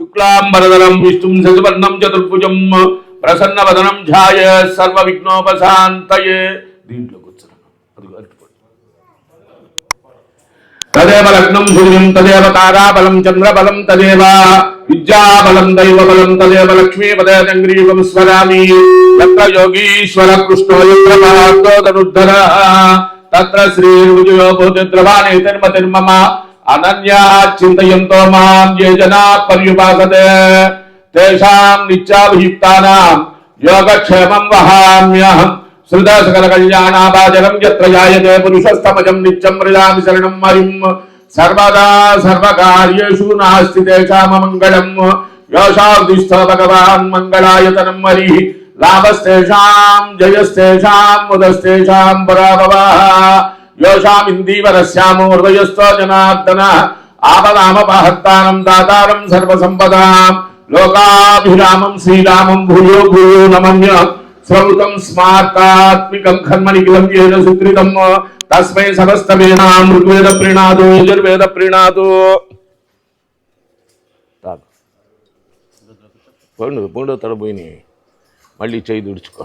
శుక్లాంబరదనం విష్ణుం శశివర్ణం చతుర్భుజం ప్రసన్నవదనం ఛాయ సర్వ విఘ్నోపశాంతయే దీంట్లో కూర్చున్నాను. అది తదేవ లగ్నం సూర్యం తదేవ తారాబలం చంద్రబలం తదేవ విద్యాబలం దైవబలం తదేవ లక్ష్మీ పదగ్రీవం స్మరామి తత్ర యోగీశ్వర కృష్ణో యత్ర పార్థోదనుద్ధర తత్ర శ్రీ విజయో భూతిద్రవాణి తిర్మతిర్మమ అనన్యా చింతయంతో మాం ఏ జనా పర్యుపాసతే. తేషాం నిత్యాభియుక్తానాం యోగక్షేమం వహామ్యహం. శ్రుత సకల కళ్యాణాభాజనం యత్ర జాయతే పురుషస్తమజం నిత్యం మృజామి శరణం మరిం సర్వదా సర్వకార్యేషు నాస్తి తేషామ మంగళం. యోషాదిష్ట భగవాన్ మంగళాయతనం మరి లాభస్తేషాం జయస్తేషాం ముదస్తేషాం పరాభవః. యోషామిందీవరశ్యామో హృదయస్థో జనార్దన ఆపదామపహత్తానం దాతారం సర్వసంపదాం లోకాభిరామం శ్రీరామం భూయో భూయో నమన్య స్వృతం స్మార్తాత్మికం కర్మనిఖిలం ఏన సుకృతం తస్మై సమస్తమేనాం ఋగ్వేద ప్రీణాదు యజుర్వేద ప్రీణాదు తాగు పండు పండు తడబోయినాయి మళ్ళీ చేయి దుడుచుకో